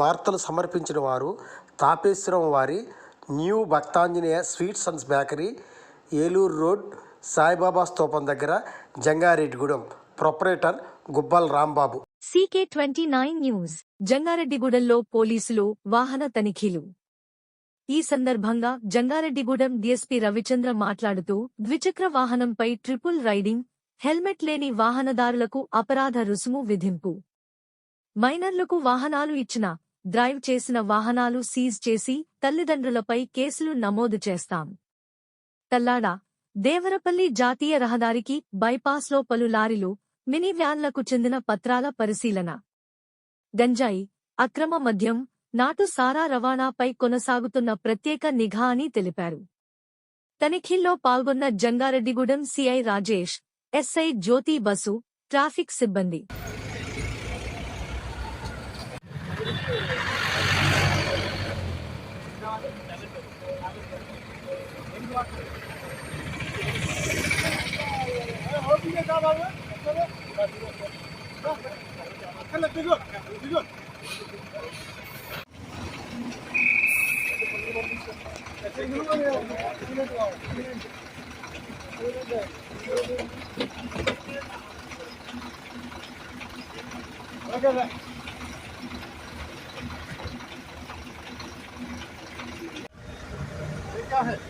వార్తలు సమర్పించిన వారు తాపేశ్వరం వారి new Bhaktanjaneya sweets and bakery Eluru road Saibaba స్తూపం దగ్గర Jangareddygudem. Proprietor Gubbal Rambabu. CK twenty nine news జంగారెడ్డిగూడెంలో పోలీసులు వాహన తనిఖీలు. ఈ సందర్భంగా జంగారెడ్డిగూడెం డీఎస్పీ రవిచంద్ర మాట్లాడుతూ ద్విచక్ర వాహనంపై ట్రిపుల్ రైడింగ్ హెల్మెట్ లేని వాహనదారులకు అపరాధ రుసుము విధింపు. మైనర్లకు వాహనాలు ఇచ్చిన డ్రైవ్ చేసిన వాహనాలు సీజ్ చేసి తల్లిదండ్రులపై కేసులు నమోదు చేస్తాం. తల్లాడ దేవరపల్లి జాతీయ రహదారికి బైపాస్లో పలు లారీలు మినీ వ్యాన్లకు చెందిన పత్రాల పరిశీలన. గంజాయి అక్రమ మద్యం నాటు సారా రవాణాపై కొనసాగుతున్న ప్రత్యేక నిఘా అని తెలిపారు. తనిఖీల్లో పాల్గొన్న Jangareddygudem CI Rajesh SI Jyothi Basu traffic సిబ్బంది. क्या है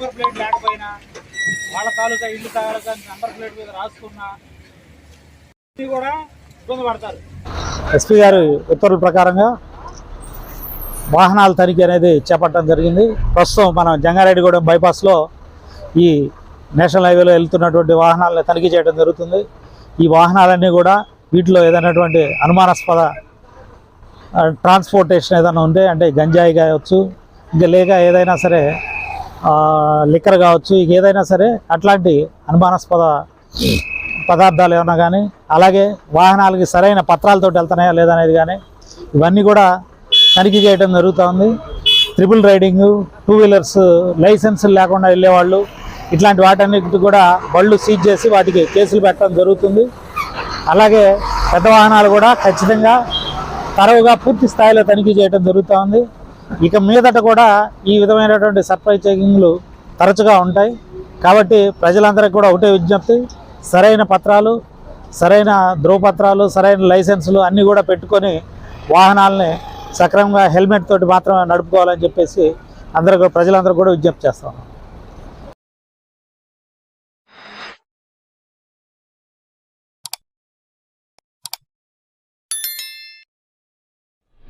నెంబర్ ప్లేట్ లేకపోయినా వాళ్ళ తాలూకా ఇల్లు తాలూకా నెంబర్ ప్లేట్ మీద రాసుకున్నా కూడా ఇబ్బంది పడతారు ఎస్పీ గారి ఉత్తర్వుల ప్రకారంగా వాహనాల తనిఖీ అనేది చేపట్టడం జరిగింది. ప్రస్తుతం మనం జంగారెడ్డిగూడెం బైపాస్లో ఈ నేషనల్ హైవేలో వెళ్తున్నటువంటి వాహనాలను తనిఖీ చేయడం జరుగుతుంది. ఈ వాహనాలన్నీ కూడా వీటిలో ఏదైనటువంటి అనుమానాస్పద ట్రాన్స్పోర్టేషన్ ఏదైనా ఉంటే అంటే గంజాయి కావచ్చు ఇంకా లేక ఏదైనా సరే లిక్కర్ కావచ్చు ఏదైనా సరే అట్లాంటి అనుమానాస్పద పదార్థాలు ఏమన్నా కానీ అలాగే వాహనాలకి సరైన పత్రాలతో వెళ్తున్నాయా లేదనేది కానీ ఇవన్నీ కూడా తనిఖీ చేయడం జరుగుతూ ఉంది triple riding two wheelers licence లేకుండా వెళ్ళేవాళ్ళు ఇట్లాంటి వాటన్నిటి కూడా బళ్ళు సీజ్ చేసి వాటికి కేసులు పెట్టడం జరుగుతుంది. అలాగే పెద్ద వాహనాలు కూడా ఖచ్చితంగా తరవుగా పూర్తి స్థాయిలో తనిఖీ చేయడం జరుగుతూ ఉంది ఇక మీదట కూడా ఈ విధమైనటువంటి సర్ప్రైజ్ చెకింగ్లు తరచుగా ఉంటాయి. కాబట్టి ప్రజలందరికీ కూడా ఒకటే విజ్ఞప్తి సరైన పత్రాలు సరైన ధ్రువపత్రాలు సరైన లైసెన్సులు అన్నీ కూడా పెట్టుకొని వాహనాలని సక్రమంగా హెల్మెట్ తోటి మాత్రమే నడుపుకోవాలని చెప్పేసి అందరూ ప్రజలందరూ కూడా విజ్ఞప్తి చేస్తాం